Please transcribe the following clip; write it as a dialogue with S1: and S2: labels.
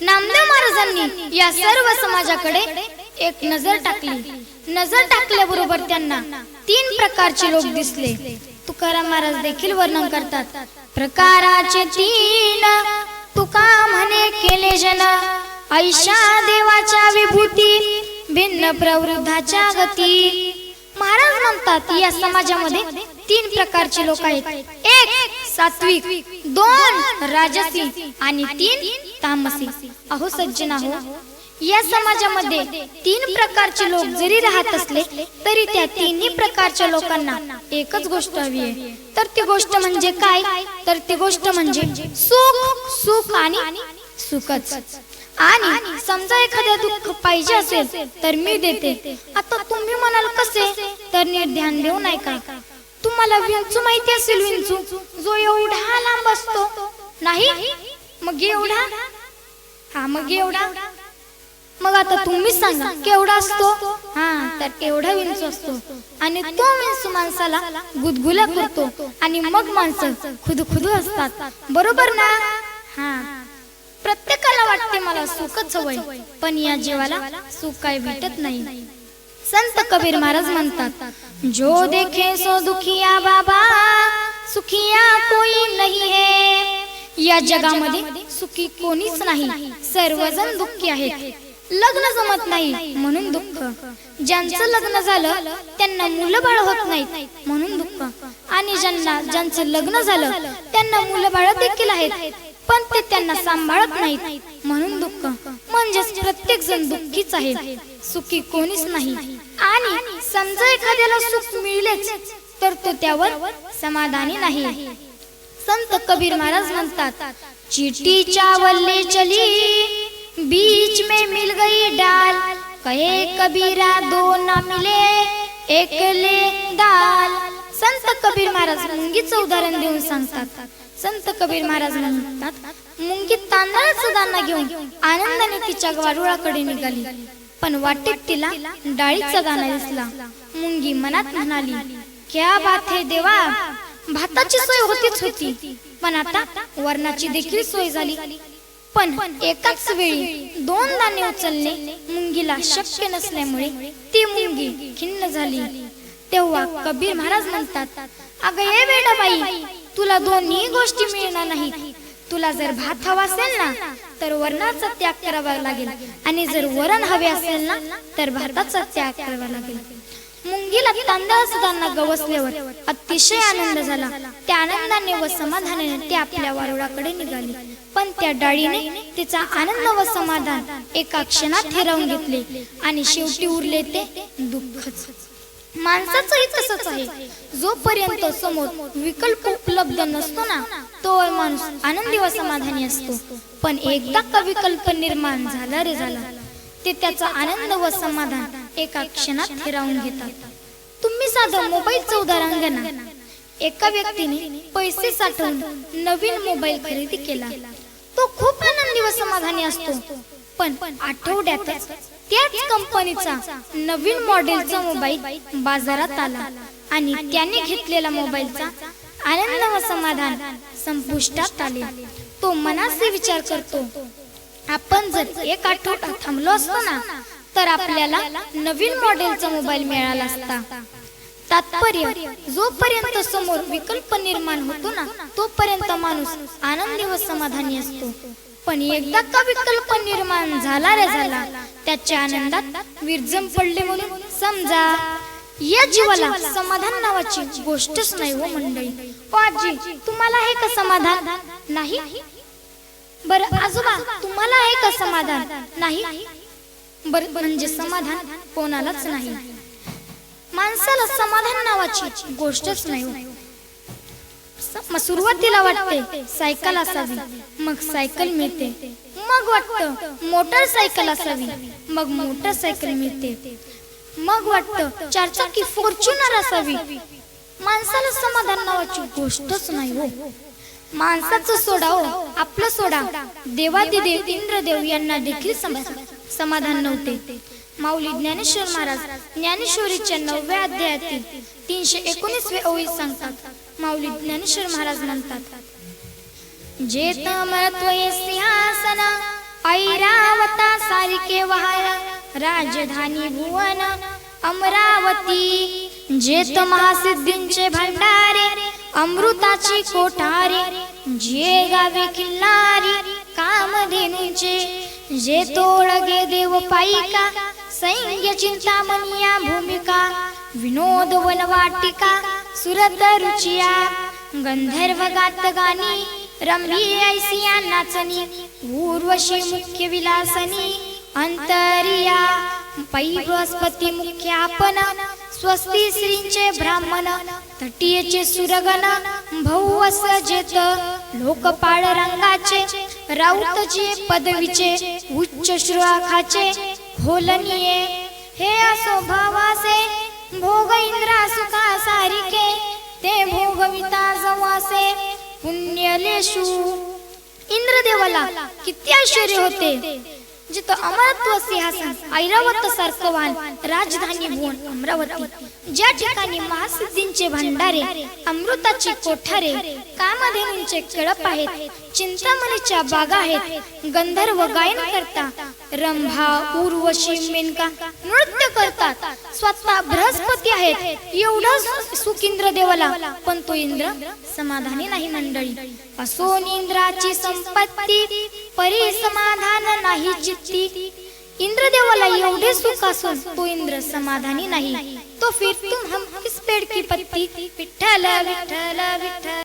S1: नामदेव महाराजांनी या सर्व समाजाकडे एक नजर टाकली. नजर टाकल्याबरोबर त्यांना तीन प्रकारचे लोक दिसले. तुकाराम महाराज देखील वर्णन करतात. प्रकाराचे तीन तुका म्हणे केले जन ऐशा देवाच्या विभूती भिन्न प्रवृद्धाच्या गती. महाराज म्हणतात या समाजामध्ये तीन प्रकारचे लोक आहेत. एक सात्विक दोन राजसी आणि तीन तामसी अहो सज्जन अहो या समाजामध्ये तीन प्रकारचे लोक जरी राहत असले तरी त्या तिन्ही प्रकारच्या लोकांना एकच गोष्ट हवी आहे. तर ती गोष्ट म्हणजे काय? तर ती गोष्ट म्हणजे सुख सुख आणि सुखच. आणि समजा एखाद्या दुःख पाहिजे असेल तर मी देते. आता तुम्ही म्हणाल कसे? तर नीट ध्यान देऊ नाही का? तुम्हाला विंचू माहिती असेल विंचू. जो एवढा लांब असतो नाही? मग एवढा हा मग एवढा? मग आता तुम्हीच सांगा केवढा असतो? हा तर एवढा विंचू असतो. आणि तो विंचू माणसाला गुदगुल्या करतो. आणि मग माणसं खुदखुदू असतात. बरोबर ना? हा. प्रत्येकाला वाटते मला सुखच हवंय पण या जीवाला सुख काय भेटत नाही. संत कबीर महाराज म्हणतात जो देखे सो दुखिया बाबा सुखिया कोई नहीं है. या जगामध्ये सुखी कोणीच नाही. सर्वजण दुःखी आहेत. लग्न जमत नाही. म्हणून दुःख. ज्यांचं लग्न झालं त्यांना मुलं बाळ होत नाहीत. म्हणून दुःख. आणि ज्यांना ज्यांचं लग्न झालं त्यांना मुलं बाळ देखील आहेत. पण ते त्यांना सांभाळत नाहीत. म्हणून दुःख. म्हणजेच प्रत्येक जण दुःखीच आहे सुखी कोणीच नाही. आणि समजा एखाद्याला सुख मिळलेच तर तो त्यावर समाधानी नाही. संत कबीर महाराज म्हणतात चिट्टी चावले चली बीच में मिल गई डाल कहे कबीरा दो ना मिले एकले दाल. संत कबीर महाराज मुंगीचं उदाहरण देऊन सांगतात. संत कबीर महाराज म्हणतात मुंगी तांदळाचं दाना घेऊन आनंदाने तिच्या वारुळाकडे निघाली पण वाटेत तिला डाळीचा दाना दिसला. मुंगी मनात म्हणाली क्या बात है देवा भाताची सोय होतीच होती. पण आता वरणाची देखील सोय झाली. पण एकाच वेळी दोन दाणे उचलणे मुंगीला शक्य नसल्यामुळे ती मुंगी खिन्न झाली. तेव्हा कबीर महाराज म्हणतात अगं बेटा वेडाबाई तुला दोन्ही गोष्टी मिळणार नाहीत. तुला जर भात हवा असेल ना तर वरणाचा त्याग करावा लागेल. आणि जर वरण हवे असेल ना तर भाताचा त्याग करावा लागेल. मुंगीला तांदळ दाना गवसल्यावर अतिशय आनंद झाला. त्या आनंदाने व समाधानाने ते आपल्या वारुळाकडे निघाले. पण त्या डाळीने तिचा आनंद व समाधान एका क्षणात हिरावून घेतले आणि शेवटी उरले ते दुःखच. माणसाचंही तसंच आहे. जोपर्यंत समोर विकल्प उपलब्ध नसतो ना तो माणूस आनंदी व समाधानी असतो. पण एकदा का विकल्प निर्माण झाला रे झाला ते त्याचा आनंद व समाधान एका क्षणात हिरावून घेतात. तुम्ही साधं मोबाईलचं उदाहरण घ्या एका व्यक्तीने पैसे साठवून नवीन मोबाईल खरेदी केला. तो खूप आनंदी व समाधानी असतो. पण आठवड्यातच त्याच कंपनीचा नवीन मॉडेलचा मोबाईल बाजारात आला. आणि त्याने घेतलेला मोबाईलचा आनंद व समाधान संपुष्टात आले. तो मनाचे विचार करतो. आपण जर एक आठवडा थांबलो असतो ना तर आपल्याला नवीन मॉडेलचा मोबाईल मिळाला असता. तात्पर्य जोपर्यंत समोर विकल्प निर्माण होतो ना तोपर्यंत माणूस आनंदी व समाधानी असतो. पण एकदा का विकल्प निर्माण झाला रे झाला त्याच्या आनंदात विरजम पडले म्हणून समजा या जीवाला समाधान नावाची गोष्टच नाही हो मंडळी. आजी तुम्हाला आहे का समाधान? नाही? बर आजोबा तुम्हाला आहे का समाधान? नाही? बर म्हणजे समाधान कोणालाच नाही. माणसाला समाधान नावाची गोष्टच नाही हो. मग सुरुवातीला वाटते सायकल असावी मग सायकल मिळते मग वाटतं मोटरसायकल असावी मग मोटरसायकल मिळते मग वाटतं चारचाकी फॉर्च्युनर असावी. माणसाला समाधान नावाची गोष्टच नाही हो. माणसाचं सोडा हो आपलं सोडा. देवादिदेव इंद्रदेव यांना देखील समजा समाधान नव्हते. माऊली ज्ञानेश्वर महाराज ज्ञानेश्वरीच्या नवव्या अध्यायातील तीनशे एकोणीसवे ओळी सांगतात. माऊली ज्ञानेश्वर महाराज म्हणतात जेत मरत्वये सिंहासन ऐरावता सारिके वहाया राजधानी भुवन अमरावती. जेत महासिद्धींचे भंडारे अमृताची कोठारे जे गावे किल्लारी कामधेनूचे जे तोळगे देव पायिका सैन्य चिंतामणिया भूमिका विनोद वनवाटिका सुरत रुचिया गंधर्व गात गाणी रम्भी ऐसिया नाचणी उर्वशी मुख्य विलासनी अंतरिया पैवस्पती मुख्य आपण स्वस्ती श्रींचे ब्राह्मण तटीयचे सुरगण भौवस जेत लोकपाळ रंगाचे राऊतचे पदवीचे उच्च श्रुआखाचे होलनीये हे असो भावासे भोग इंद्रा सुखा सारिके. ते भोगविता जवासे पुण्यलेशू. इंद्रदेवाला किती आश्चर्य होते. जिथं अमरत्व सिंहासन ऐरावत सारखं वाहन राजधानी भुवन अमरावती. ज्या ठिकाणी महासिद्धींचे भंडारे अमृताची कोठारे कामधेनूंचे कळप आहेत चिंतामणीच्या बागा आहेत गंधर्व गायन करता रंभा उर्वशी मेनका नृत्य करतात स्वतः बृहस्पती आहेत एवढं सुख देवाला पण तो इंद्र समाधानी नाही मंडळी. असो इंद्राची संपत्ती परी समाधान नाही चित्ती. इंद्रदेवाला एवढे सुख असून तो इंद्र समाधानी नाही. तो फिर तुम हम किस पेड़ की पत्ती? विठला विठला विठला